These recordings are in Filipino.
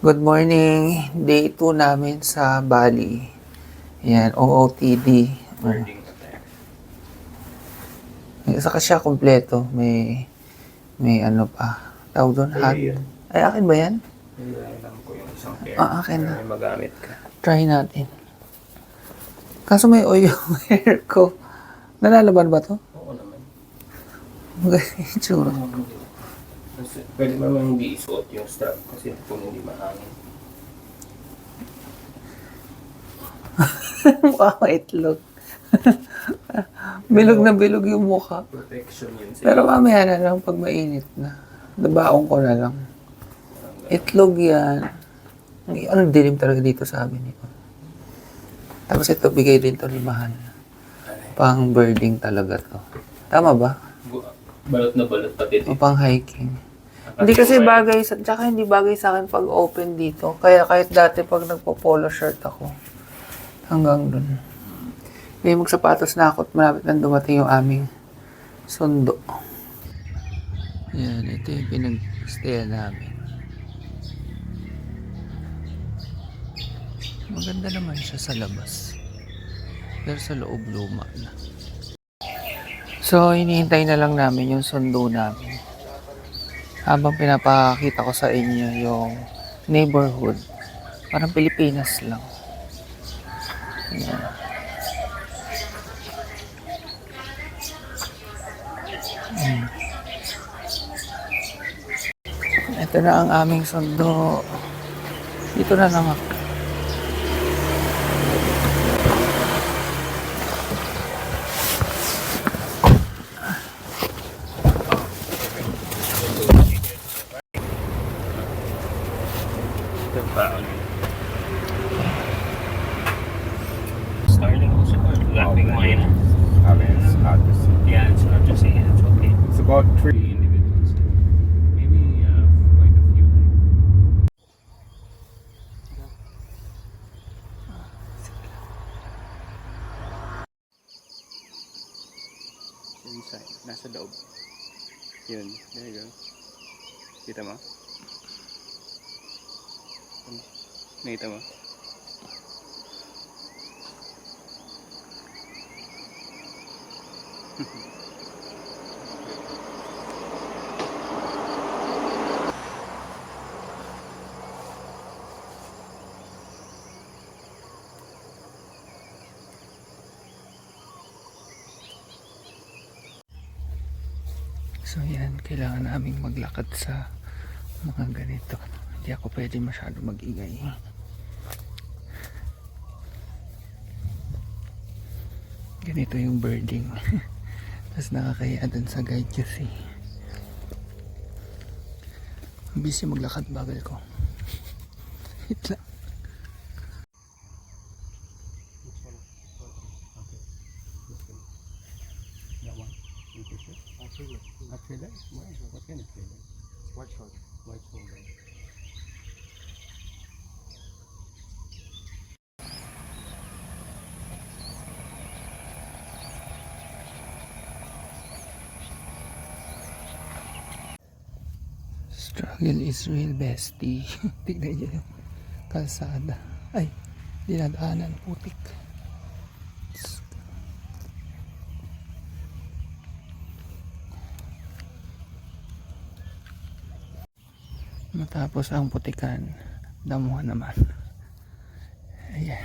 Good morning. Day 2 namin sa Bali. Yan, OOTD. Birding ka tayo. May isa ka siya kompleto. May, may ano pa. Tawag doon, hat. Ay, akin ba yan? Nilalang ko yung isang pair. Ah, akin na. Magamit ka. Try natin. Kaso may oil yung hair ko. Nalalaban ba to? Oo naman. Maganda yung itsura. Kasi pwede mo naman hindi isuot yung strap kasi kung hindi mahangin. Ko itlog. bilog na bilog yung mukha. Protection yun sa Pero mamaya na lang pag mainit na. Dabaong ko na lang. Itlog yan. Ang dilim talaga dito sa amin. Ito. Tapos ito, bigay din to ni Mahal. Pang birding talaga to. Tama ba? Balot na balot pati O dito. pang hiking. Hindi kasi bagay sa, tsaka hindi bagay sa akin pag open dito. Kaya kahit dati pag nagpo-polo shirt ako, hanggang dun. May magsapatos na ako at malapit na dumating yung aming sundo. Yan, ito yung pinag-stayan namin. Maganda naman siya sa labas. Pero sa loob luma na. So, hinihintay na lang namin yung sundo namin habang pinapakita ko sa inyo yung neighborhood. Parang Pilipinas lang. Ito na ang aming sundo. Dito na lang ako. Starting also mine. I mean, it's hard to see. Yeah, it's not just saying it's okay. It's about three. So yan, kailangan naming maglakad sa mga ganito. Hindi ako pwede masyado mag-ingay. Ganito yung birding. Tapos nakakaya dun sa guide kasi. Busy maglakad bagal ko. Wait lang. That one. You Actually, actually, why? What kind of trailer? White short. White shoulder. Struggle is real bestie. Tignan niyo yung kalsada. Ay, dinadaanan putik. Matapos ang putikan, damuhan naman. Ayan.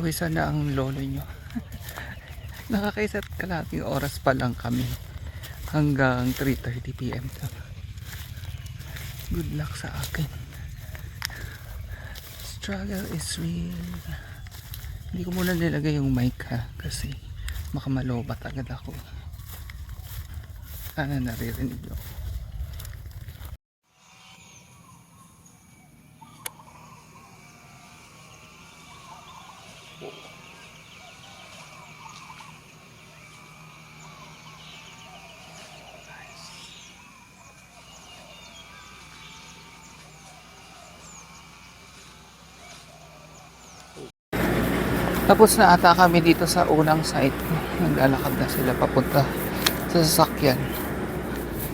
Pawisan na ang lolo nyo. Nakakaisat kalating oras pa lang kami. Hanggang 3.30pm to. Good luck sa akin. Struggle is real. Hindi ko muna nilagay yung mic ha. Kasi makamalobat agad ako. Sana naririnig nyo. Tapos na ata kami dito sa unang site. Naglalakad na sila papunta sa sasakyan.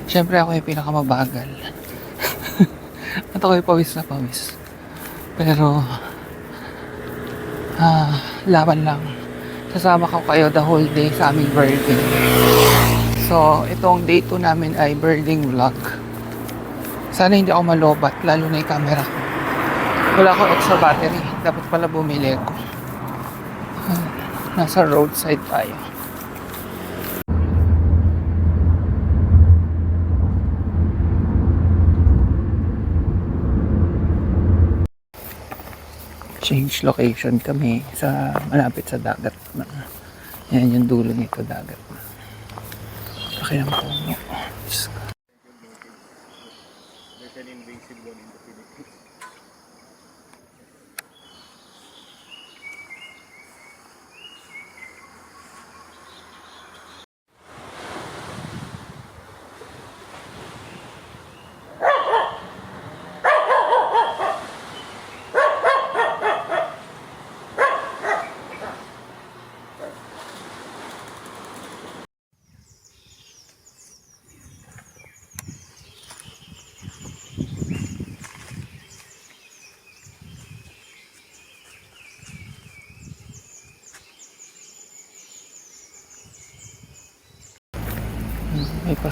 Siyempre ako yung pinakamabagal. At ako yung pawis na pawis. Pero, ah, laban lang. Sasama ko kayo the whole day sa aming birding. So, itong day 2 namin ay birding vlog. Sana hindi ako malobat, lalo na yung camera ko. Wala akong extra battery. Dapat pala bumili ko. Nasa roadside tayo. change location kami sa malapit sa dagat na yan yung dulo nito dagat laki ng puno Diyos ko. may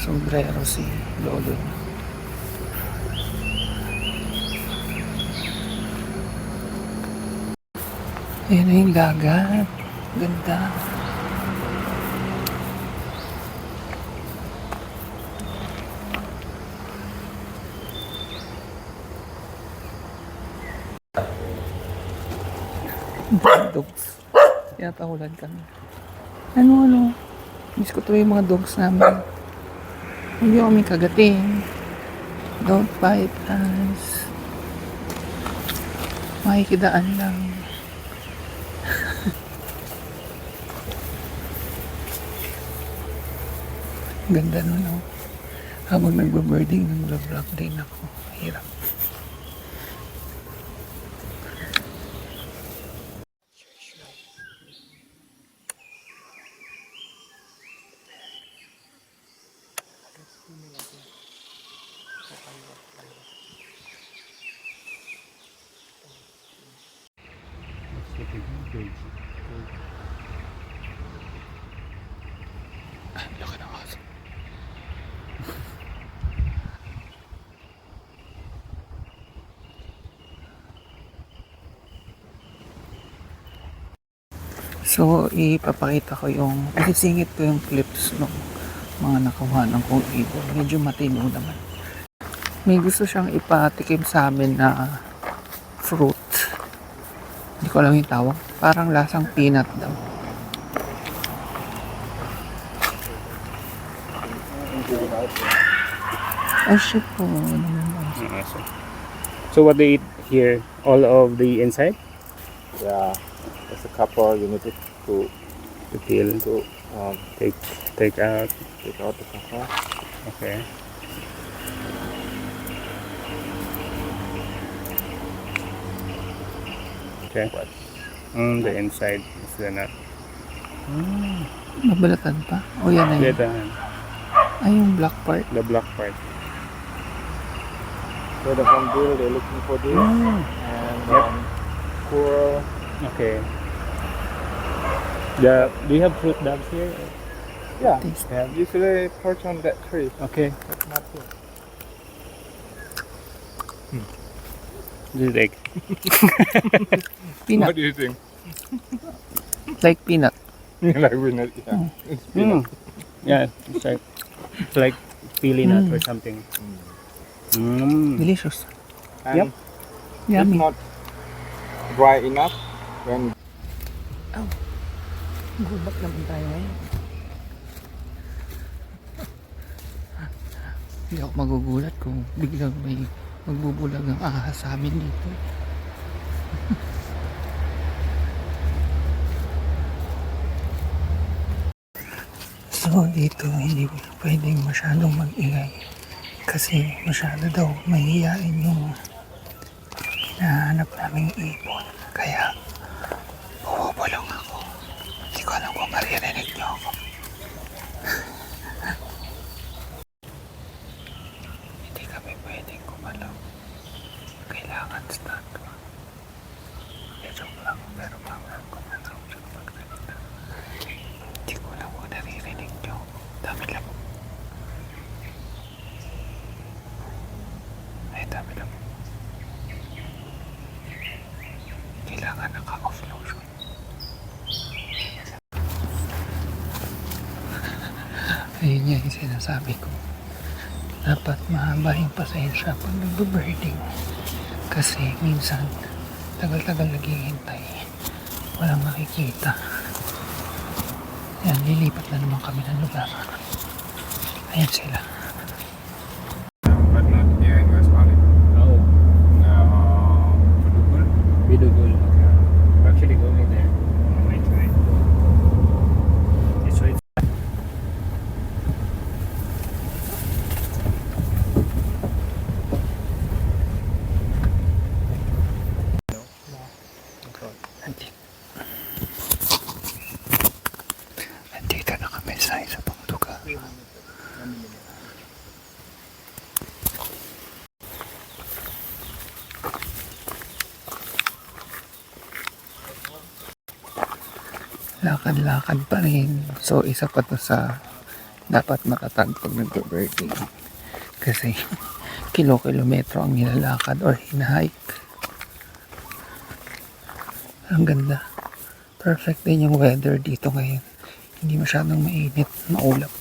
pasombrero si lolo Ayan na yung dagat. Ganda. dogs. Tinatahulan kami. Ano, ano? Miss ko tuloy yung mga dogs namin. Hindi kami kagating. Don't bite us. Makikidaan lang. Ganda nun, no? Habang nagbabirding, nag-vlog din ako. Hirap. Laki ng aso. So, ipapakita ko yung, isisingit ko yung clips ng mga nakawanan kong ibon. Medyo matino naman. May gusto siyang ipatikim sa amin na fruit. Ko alam yung tawag. Parang lasang peanut daw. Ay, shit po. So what they eat here, all of the inside, Yeah, there's a couple you need to to, the peel, to um, take take out. take out the cover. Okay. Okay. Mm, the inside is the nut. Nabalatan pa? O yan na yun. Ay, yung black part. the black part. So the hornbill they're looking for this Mm. and Yep. um, squirrel. Okay. The do you have fruit dogs here? Yeah. Yeah. usually perch on that tree, Okay. but not here. This is egg. Peanut. do you think? Like peanut. like we not, yeah. It's peanut. Mm. Yeah, it's like it's like peely nut Mm. or something. Mm. Delicious. And Yep. it's Yummy. not dry enough when Gulak naman tayo ngayon. Hindi ako magugulat kung biglang may magbubulag ng ahas sa amin dito. so dito hindi pwedeng masyadong mag-ingay kasi masyado daw mahihiyain yung hinahanap naming ibon kaya bumubulong ako Naririnig niyo ako. Hindi kami pwedeng gumalaw. Kailangan statwa. Hindi, joke lang. Pero bawal gumalaw siya pagsalita. Hindi ko alam kung naririnig niyo. Dami lang. Ay, dami lang. Kailangan naka-off lotion. Nga yung sinasabi ko. Dapat mahaba yung pasensya pag nagbe-birding. Kasi minsan, tagal-tagal naghihintay. Walang makikita. Yan, lilipat na naman kami ng lugar. Ayan sila. But not here in West Valley. Oh, No. Bidugul? Bidugul. We're actually going there. Wait, wait. So it's Nandito. Nandito na kami sa isa pang lugar. Lakad-lakad pa rin. So, isa pa to sa dapat makatag pag nagbe-birthday. Kasi kilo-kilometro ang nilalakad or hinahike. Ang ganda. Perfect din yung weather dito ngayon. Hindi masyadong mainit, maulap.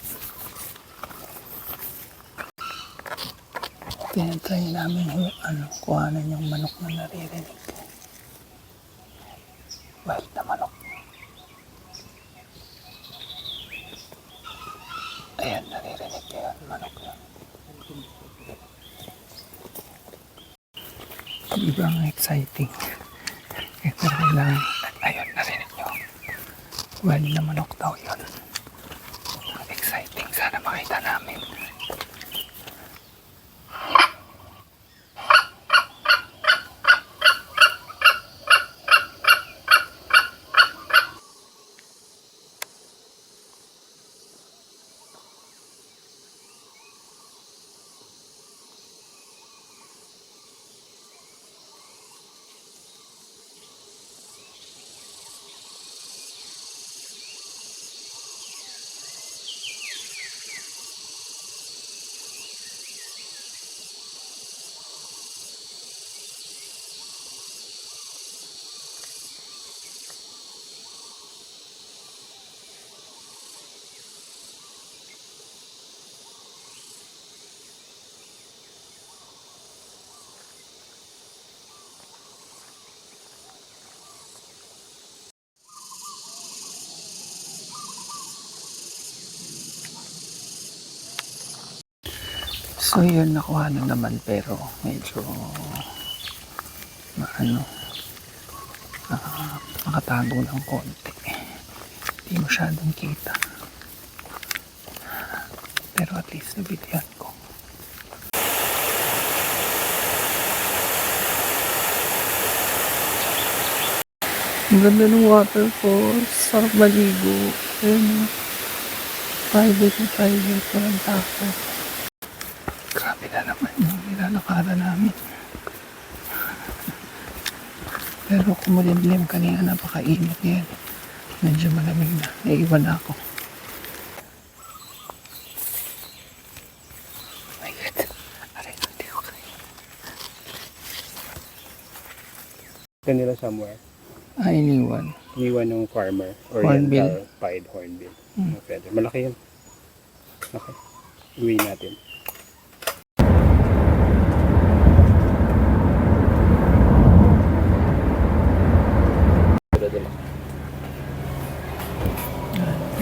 Tinatry namin yung ano, kuhanan yung manok na naririnig ko. Wild na manok. Ayan, naririnig ko yan. Manok yan. Sobrang Eh, pero kailangan, ayun, narinig nyo. Wild na manok daw yun. Exciting. Sana makita namin. So yun, nakuha na naman pero medyo maano uh, nakatago ng konti. Hindi masyadong kita. Pero at least nabigyan ko. Ang ganda ng waterfalls. Sarap maligo. Ayun. Private na private. Walang takot. Nilalakaran namin. Pero kumulimlim kanina napakainit yan. Medyo malamig na. Naiiwan na ako. Oh kanila somewhere. Ay, iniwan. Iniwan ng farmer. Hornbill. Oriental pied hornbill. Hmm. Malaki yun. Okay. Uwi natin.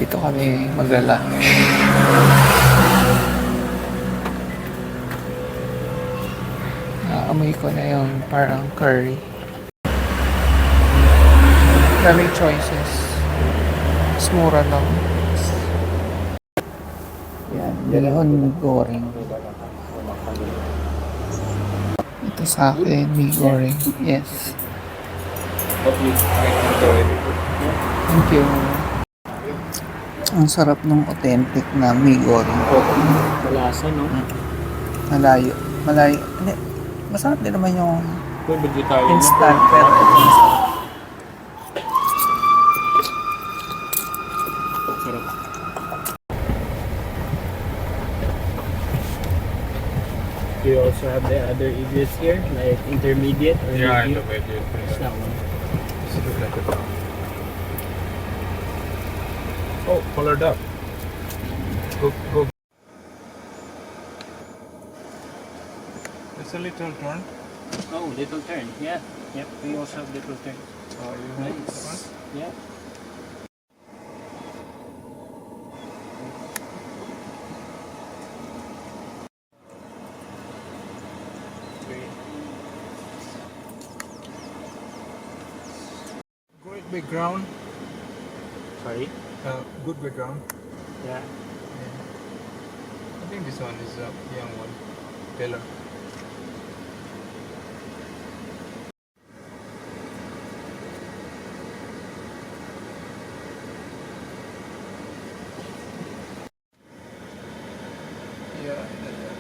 Dito kami magla-lunch. Naamoy ko na yung parang curry. Daming choices. Mas mura lang. Yan, bihon goreng. Ito sa akin, mi goreng. Yes. Thank you. Ang sarap ng authentic na migori. Oo. Malasa, no? Malayo. Malayo. Hindi. Masarap din naman yung Kung vegetarian. instant. Pero ito masarap. Sarap. Do you also have the other idiots here, like intermediate or Yeah, medium? intermediate. What's that one? Looks like a. Oh, colored up. Go, go. It's a little turn. Oh, little turn. Yeah. Yep. We also have little turn. Oh, you have that one? Nice. Yeah. Great. Good background. Sorry. Uh, good background. Yeah. I think this one is a young one. Taylor. Yeah, yeah, yeah.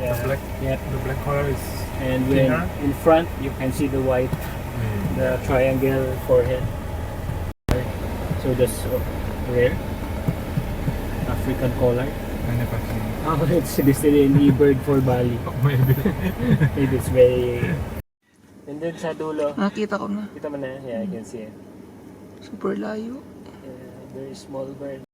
Yeah. The black, Yeah. the black color is And when in front, you can see the white, mm. the triangle forehead. So that's rare. African color. I never seen. Oh, it's listed in eBird for Bali. Oh, maybe. It is very... And then sa dulo, Nakita ko na. kita mo na, yeah, I can see it. Super layo. Yeah, very small bird.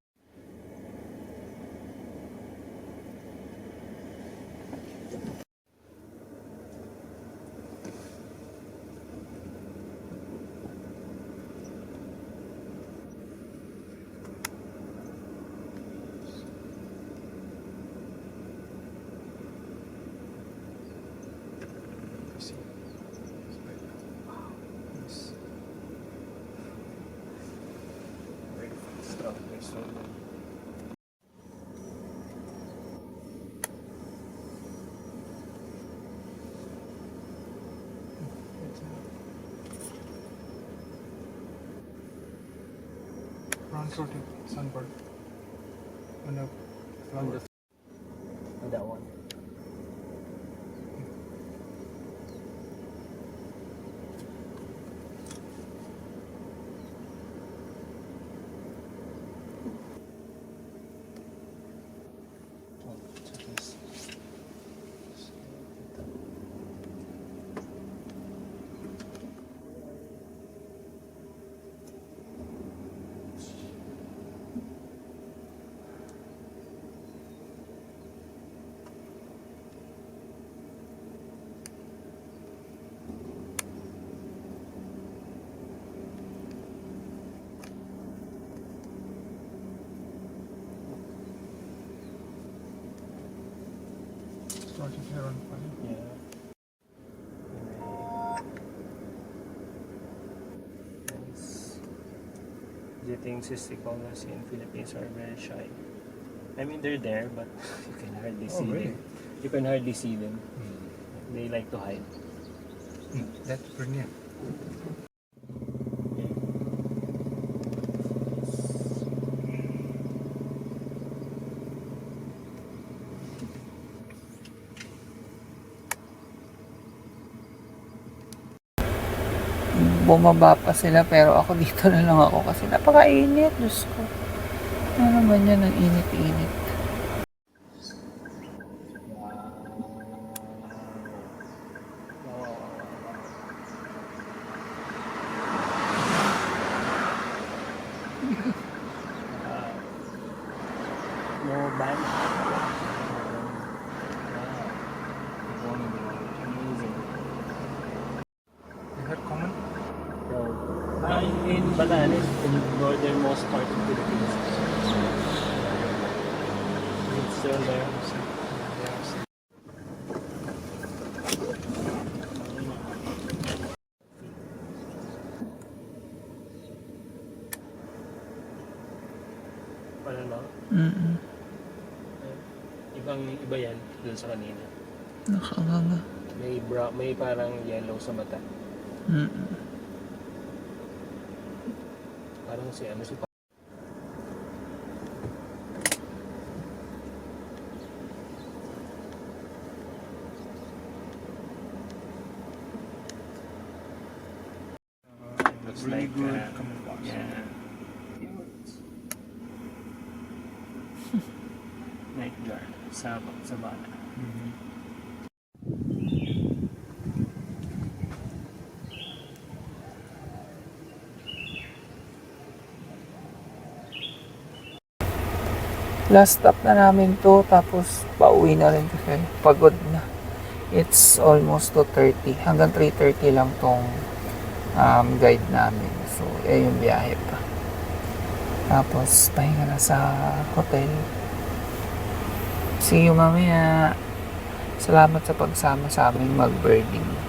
Brown throated sunbird. On a flower. Oh, that one. Oh, check this. Started here on fire. Yeah. You think cysticolas in Philippines are very shy? I mean, they're there, but you can hardly Oh, see really? them. You can hardly see them. They like to hide. Mm, that's brilliant. Bumaba pa sila pero ako dito na lang ako kasi napakainit. Diyos ko. Ano naman yan ang init-init. No ban. Amazing. You had common? So, ah, in, in Batanes, in the northernmost part of the Philippines. It's still there. Ano no? Mm Ibang iba yan dun sa kanina. Nakanganga. May brown, may parang yellow sa mata. Mm-mm. Parang si ano si Looks Really like, good uh, camouflage. Yeah. Night guard sa sabana. Last stop na namin to, tapos pauwi na rin kasi pagod na. It's almost 2.30. Hanggang 3.30 lang tong um, guide namin. So, eh yung biyahe pa. Tapos, pahinga na sa hotel. See you mamaya. Salamat sa pagsama sa amin mag-birding.